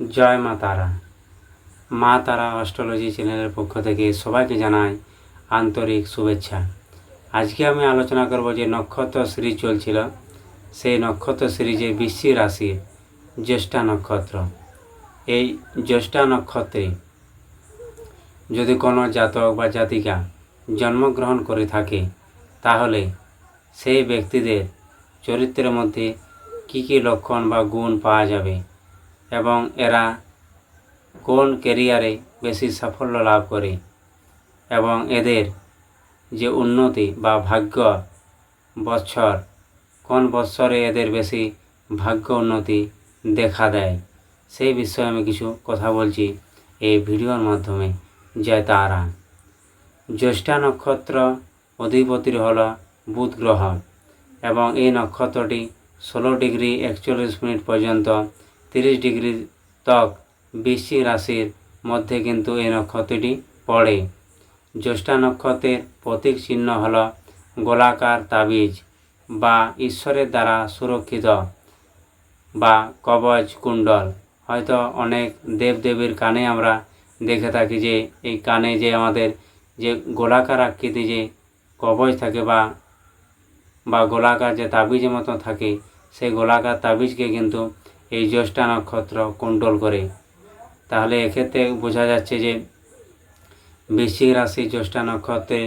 জয় মা তারা। মা তারা অস্ট্রোলজি চ্যানেলের পক্ষ থেকে সবাইকে জানাই আন্তরিক শুভেচ্ছা। আজকে আমি আলোচনা করব যে নক্ষত্র সিরিজ চলছিল। সেই নক্ষত্র সিরিজে বৃশ্চিক রাশির জ্যেষ্ঠা নক্ষত্র। এই জ্যেষ্ঠা নক্ষত্রে যদি কোনো জাতক বা জাতিকা জন্মগ্রহণ করে থাকে, তাহলে সেই ব্যক্তিদের চরিত্রের মধ্যে কী কী লক্ষণ বা গুণ পাওয়া যাবে? এবং এরা কোন কেরিয়ারে বেশি সাফল্য লাভ করে এবং এদের যে উন্নতি বা ভাগ্য বছর, কোন বৎসরে এদের বেশি ভাগ্য উন্নতি দেখা দেয়, সেই বিষয়ে আমি কিছু কথা বলছি এই ভিডিওর মাধ্যমে। জয় তারা। জ্যৈষ্ঠা নক্ষত্র অধিপতির হল বুধ গ্রহ এবং এই নক্ষত্রটি ষোলো ডিগ্রি একচল্লিশ মিনিট পর্যন্ত তিরিশ ডিগ্রি তক বৃশ্চিক রাশির মধ্যে কিন্তু এই নক্ষত্রটি পড়ে। জ্যৈষ্ঠা নক্ষত্রের প্রতীক চিহ্ন হল গোলাকার তাবিজ বা ঈশ্বরের দ্বারা সুরক্ষিত বা কবচ কুণ্ডল। হয়তো অনেক দেবদেবীর কানে আমরা দেখে থাকি যে, এই কানে যে আমাদের যে গোলাকার আকৃতি যে কবচ থাকে বা বা গোলাকার যে তাবিজের মতো থাকে, সেই গোলাকার তাবিজকে কিন্তু এই জ্যৈষ্ঠা নক্ষত্র কন্ট্রোল করে। তাহলে এক্ষেত্রে বোঝা যাচ্ছে যে বৃশ্চিক রাশি জ্যৈষ্ঠা নক্ষত্রে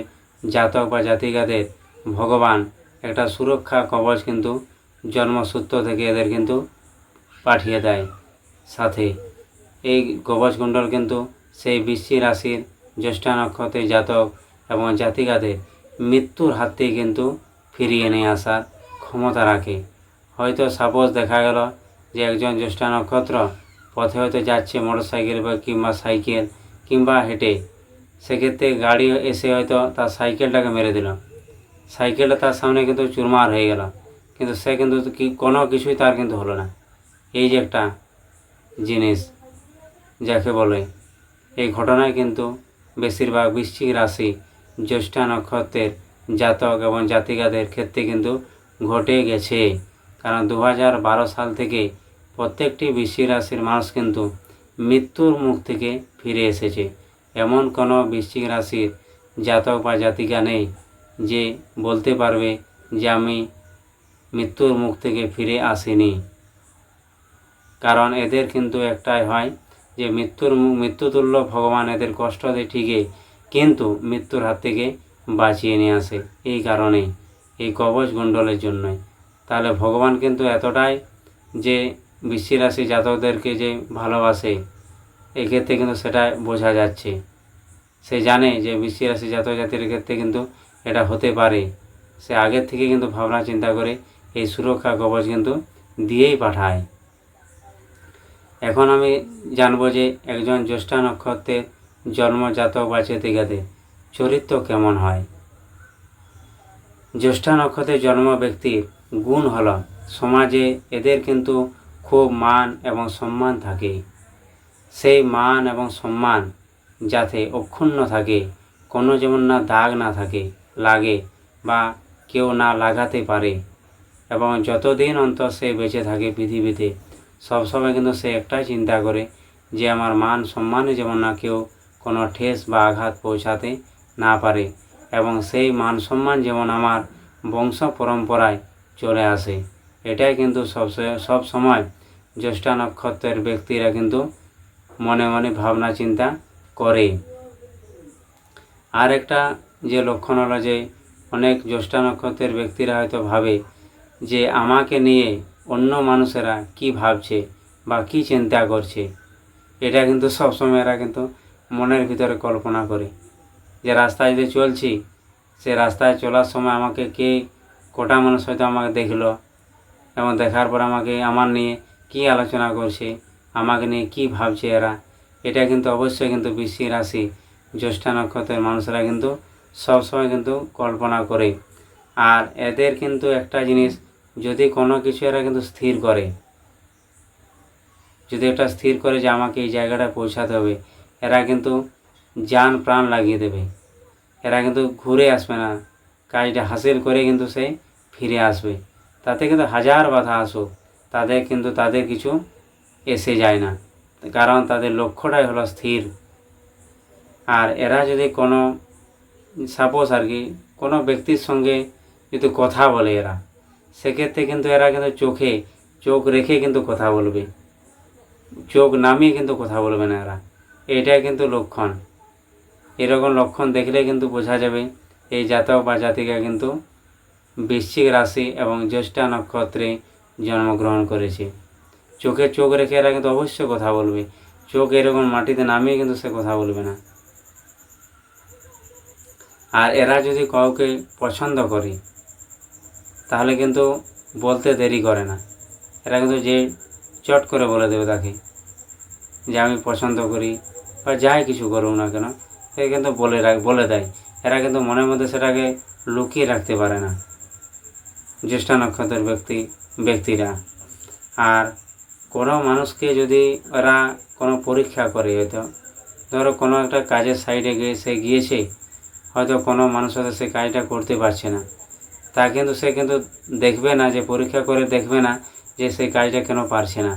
জাতক বা জাতিকাদের ভগবান একটা সুরক্ষা কবচ কিন্তু জন্মসূত্র থেকে এদের কিন্তু পাঠিয়ে দেয় সাথে। এই কবচ কুণ্ডল কিন্তু সেই বৃশ্চিক রাশির জ্যৈষ্ঠা নক্ষত্রের জাতক এবং জাতিকাদের মৃত্যুর হাত থেকে কিন্তু ফিরিয়ে নিয়ে আসার ক্ষমতা রাখে। হয়তো সাপোজ দেখা গেল যে একজন জ্যৈষ্ঠা নক্ষত্র পথে হয়তো যাচ্ছে মোটর সাইকেল বা কিংবা সাইকেল কিংবা হেঁটে। সেক্ষেত্রে গাড়ি এসে হয়তো তার সাইকেলটাকে মেরে দিল। সাইকেলটা তার সামনে কিন্তু চুরমার হয়ে গেল। কিন্তু সে কিন্তু কি, কোনো কিছুই তার কিন্তু হলো না। এই যে একটা জিনিস যাকে বলে, এই ঘটনায় কিন্তু বেশিরভাগ বৃশ্চিক রাশি জ্যৈষ্ঠা নক্ষত্রের জাতক এবং জাতিকাদের ক্ষেত্রে কিন্তু ঘটে গেছে। কারণ দু সাল থেকে প্রত্যেকটি বৃশ্চিক রাশির মানুষ কিন্তু মৃত্যুর মুখ থেকে ফিরে এসেছে। এমন কোনো বৃশ্চিক রাশির জাতক বা জাতিকা নেই যে বলতে পারবে যে আমি মৃত্যুর মুখ থেকে ফিরে আসিনি। কারণ এদের কিন্তু একটাই হয় যে মৃত্যুর মৃত্যুতুল্য ভগবান এদের কষ্ট দেয় ঠিকই, কিন্তু মৃত্যুর হাত থেকে বাঁচিয়ে নিয়ে আসে এই কারণেই, এই কবচ কুণ্ডলের জন্যই। তাহলে ভগবান কিন্তু এতটাই যে বৃশ্চিক রাশি জাতকদেরকে যে ভালোবাসে, এক্ষেত্রে কিন্তু সেটা বোঝা যাচ্ছে। সে জানে যে বৃশ্চিক রাশি জাতক জাতির ক্ষেত্রে কিন্তু এটা হতে পারে। সে আগের থেকে কিন্তু ভাবনা চিন্তা করে এই সুরক্ষা কবচ কিন্তু দিয়েই পাঠায়। এখন আমি জানব যে একজন জ্যৈষ্ঠা নক্ষত্রের জন্মজাতক বা চেতিকাদের চরিত্র কেমন হয়? জ্যৈষ্ঠা নক্ষত্রের জন্ম ব্যক্তির গুণ হল, সমাজে এদের কিন্তু খুব মান এবং সম্মান থাকে। সেই মান এবং সম্মান যাতে অক্ষুণ্ণ থাকে, কোনো যেমন না দাগ না থাকে, লাগে বা কেউ না লাগাতে পারে। এবং যতদিন অন্তর সে বেঁচে থাকে পৃথিবীতে সবসময় কিন্তু সে একটাই চিন্তা করে যে আমার মান সম্মানে যেমন না কেউ কোনো ঠেস বা আঘাত পৌঁছাতে না পারে এবং সেই মান সম্মান যেমন আমার বংশ পরম্পরায় চলে আসে। এটাই কিন্তু সব সব সময় জ্যৈষ্ঠা নক্ষত্রের ব্যক্তিরা কিন্তু মনে মনে ভাবনা চিন্তা করে। আর একটা যে লক্ষণ হলো যে অনেক জ্যৈষ্ঠা নক্ষত্রের ব্যক্তিরা হয়তো ভাবে যে আমাকে নিয়ে অন্য মানুষেরা কি ভাবছে বা কি চিন্তা করছে। এটা কিন্তু সবসময় এরা কিন্তু মনের ভিতরে কল্পনা করে যে রাস্তায় যে চলছি, সে রাস্তায় চলার সময় আমাকে কে কটা মানুষ হয়তো আমাকে দেখল এবং দেখার পর আমাকে আমার নিয়ে কি আলোচনা করছে, আমাকে নিয়ে কি ভাবছে এরা, এটা কিন্তু অবশ্যই কিন্তু বৃশ্চিক রাশি, জ্যৈষ্ঠা নক্ষত্রের মানুষেরা কিন্তু সবসময় কিন্তু কল্পনা করে। আর এদের কিন্তু একটা জিনিস, যদি কোনো কিছু এরা কিন্তু স্থির করে, যদি এটা স্থির করে যে আমাকে এই জায়গাটায় পৌঁছাতে হবে, এরা কিন্তু যান প্রাণ লাগিয়ে দেবে। এরা কিন্তু ঘুরে আসবে না কাজটা হাসিল করে কিন্তু সে ফিরে আসবে। তাতে কিন্তু হাজার বাধা আসুক। তাদের কিন্তু তাদের কিছু এসে যায় না। কারণ তাদের লক্ষ্যটাই হলো স্থির। আর এরা যদি কোনো সাপোজ আর কি, কোনো ব্যক্তির সঙ্গে যদি কথা বলে এরা, সেক্ষেত্রে কিন্তু এরা কিন্তু চোখে, চোখ রেখে কিন্তু কথা বলবে। চোখ নামিয়ে কিন্তু কথা বলবে না এরা। এটাই কিন্তু লক্ষণ। এরকম লক্ষণ দেখলে কিন্তু বোঝা যাবে এই জাতক বা জাতিকা কিন্তু বৃশ্চিক রাশি এবং জ্যেষ্ঠা নক্ষত্রে জন্মগ্রহণ করেছে। চোখে চোখ রেখে এরা কিন্তু অবশ্যই কথা বলবে। চোখ এরকম মাটিতে নামিয়ে কিন্তু সে কথা বলবে না। আর এরা যদি কাউকে পছন্দ করে, তাহলে কিন্তু বলতে দেরি করে না। এরা কিন্তু যে চট করে বলে দেবে তাকে যে আমি পছন্দ করি বা যাই কিছু করুক না কেন, সে কিন্তু বলে রাখ, বলে দেয়। এরা কিন্তু মনের মধ্যে সেটাকে লুকিয়ে রাখতে পারে না। জ্যেষ্ঠা নক্ষত্রের ব্যক্তি ব্যক্তিরা। আর কোনো মানুষকে যদি ওরা কোনো পরীক্ষা করে, হয়তো ধরো কোনো একটা কাজের সাইডে গিয়ে সে গিয়েছে, হয়তো কোনো মানুষ হয়তো সে কাজটা করতে পারছে না। তা কিন্তু সে কিন্তু দেখবে না যে, পরীক্ষা করে দেখবে না যে সেই কাজটা কেন পারছে না।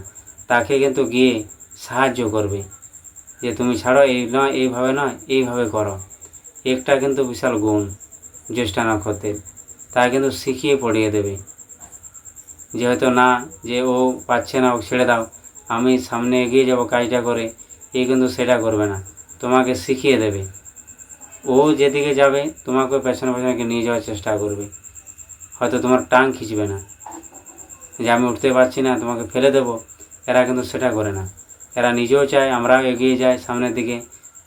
তাকে কিন্তু গিয়ে সাহায্য করবে যে, তুমি ছাড়ো, এই নয়, এইভাবে নয়, এইভাবে করো। একটা কিন্তু বিশাল গুণ জ্যেষ্ঠা নক্ষত্রের। তা কিন্তু শিখিয়ে পড়িয়ে দেবে। যে হয়তো না, যে ও পাচ্ছে না, ও ছেড়ে দাও। আমি সামনে এগিয়ে যাব কাজটা করে, এ কিন্তু সেটা করবে না। তোমাকে শিখিয়ে দেবে। ও যেদিকে যাবে তোমাকে পেছনে পেছনে নিয়ে যাওয়ার চেষ্টা করবে। হয়তো তোমার টাং খিঁচবে না। যে আমি উঠতে পারছি না, তোমাকে ফেলে দেব, এরা কিন্তু সেটা করে না। এরা নিজেও চায়, আমরাও এগিয়ে যাই সামনের দিকে।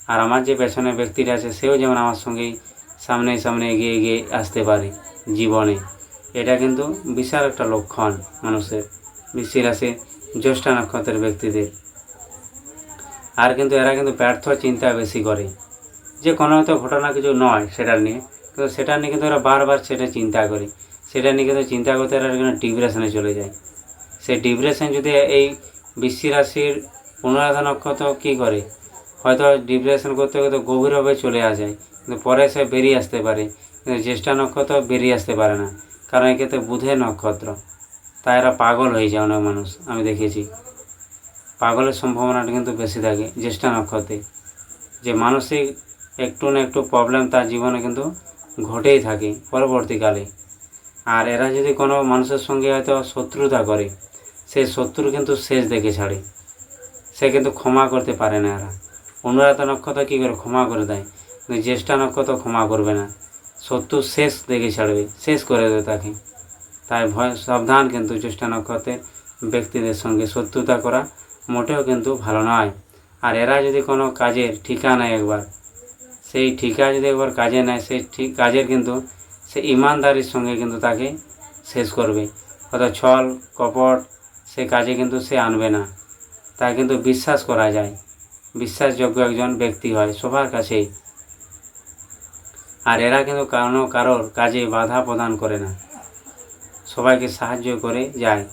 আর আমার যে পেছনে ব্যক্তিটা আছে, সেও যেমন আমার সঙ্গেই সামনে সামনে এগিয়ে এগিয়ে আসতে পারে জীবনে। এটা কিন্তু বিশাল একটা লক্ষণ মানুষের। বৃষ্টি রাশি জ্যেষ্ঠা নক্ষত্রের ব্যক্তিদের। আর কিন্তু এরা কিন্তু ব্যর্থ চিন্তা বেশি করে। যে কোনো হয়তো ঘটনা কিছু নয় সেটা নিয়ে, কিন্তু সেটা নিয়ে কিন্তু ওরা বারবার সেটা চিন্তা করে। সেটা নিয়ে কিন্তু চিন্তা করতে এরা কিন্তু ডিপ্রেশনে চলে যায়। সেই ডিপ্রেশন যদি এই বৃষ্টি রাশির অনুরাধা নক্ষত্র কী করে? হয়তো ডিপ্রেশন করতে করতে গভীরভাবে চলে আসে, কিন্তু পরে সে বেরিয়ে আসতে পারে। কিন্তু জ্যেষ্ঠা নক্ষত্র বেরিয়ে আসতে পারে না। কারণ এক্ষেত্রে বুধের নক্ষত্র। তাই এরা পাগল হয়ে যায় অনেক মানুষ, আমি দেখেছি। পাগলের সম্ভাবনাটা কিন্তু বেশি থাকে জ্যেষ্ঠা নক্ষত্রে। যে মানসিক একটু না একটু প্রবলেম তার জীবনে কিন্তু ঘটেই থাকে পরবর্তীকালে। আর এরা যদি কোনো মানুষের সঙ্গে হয়তো শত্রুতা করে সেই শত্রু কিন্তু শেষ দেখে ছাড়ে। সে কিন্তু ক্ষমা করতে পারে না এরা। অনুরাধা নক্ষত্র কী করে ক্ষমা করে দেয়? কিন্তু জ্যেষ্ঠা নক্ষত্র ক্ষমা করবে না। শত্রু শেষ দেখে ছাড়বে, শেষ করে দেবে তাকে। তাই ভয়, সাবধান কিন্তু জ্যেষ্ঠা নক্ষত্রের ব্যক্তিদের সঙ্গে শত্রুতা করা মোটেও কিন্তু ভালো নয়। আর এরা যদি কোনো কাজের ঠিকা নেয় একবার, সেই ঠিকা যদি একবার কাজে নেয়, সেই ঠিক কাজের কিন্তু সে ইমানদারির সঙ্গে কিন্তু তাকে শেষ করবে। অর্থাৎ ছল, কপট, সে কাজে কিন্তু সে আনবে না। তা কিন্তু বিশ্বাস করা যায়। বিশ্বাসযোগ্য একজন ব্যক্তি হয় সবার কাছেই। আর এরা কিন্তু কারও কারোর কাজে বাধা প্রদান করে না। সবাইকে সাহায্য করে যায়।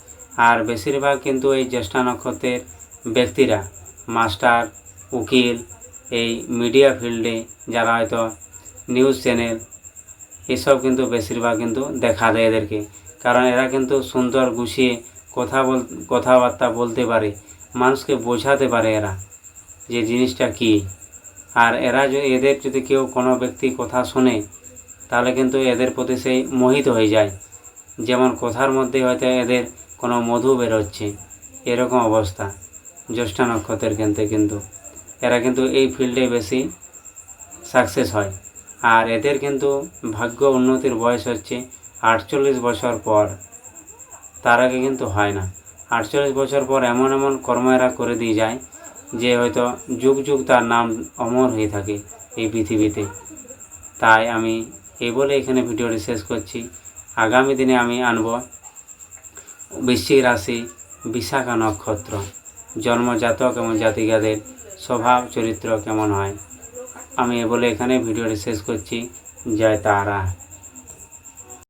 আর বেশিরভাগ কিন্তু এই জ্যেষ্ঠা নক্ষত্রের ব্যক্তিরা, মাস্টার, উকিল, এই মিডিয়া ফিল্ডে যারা হয়তো নিউজ চ্যানেল, এসব কিন্তু বেশিরভাগ কিন্তু দেখা দেয় এদেরকে। কারণ এরা কিন্তু সুন্দর গুছিয়ে কথা বল, কথাবার্তা বলতে পারে, মানুষকে বোঝাতে পারে এরা যে জিনিসটা কী। আর এরা যদি এদের যদি কেউ কোনো ব্যক্তি কথা শোনে, তাহলে কিন্তু এদের প্রতি সেই মোহিত হয়ে যায়। যেমন কথার মধ্যে হয়তো এদের কোনো মধু বেরোচ্ছে, এরকম অবস্থা জ্যেষ্ঠা নক্ষত্রের কিন্তু কিন্তু। এরা কিন্তু এই ফিল্ডে বেশি সাকসেস হয়। আর এদের কিন্তু ভাগ্য উন্নতির বয়স হচ্ছে আটচল্লিশ বছর পর। তার আগে কিন্তু হয় না। আটচল্লিশ বছর পর এমন এমন কর্ম এরা করে দিয়ে যায় যে হয়তো যুগ যুগ তার নাম অমর হয়ে থাকে এই পৃথিবীতে। তাই আমি এই বলে এখানে ভিডিওটি শেষ করছি। আগামী দিনে আমি আনব বৃশ্চিক রাশি বিশাখা নক্ষত্র। জন্মজাতক এবং জাতিকাদের স্বভাব, চরিত্র কেমন হয়? আমি এ বলে এখানে ভিডিওটি শেষ করছি। জয় তারা।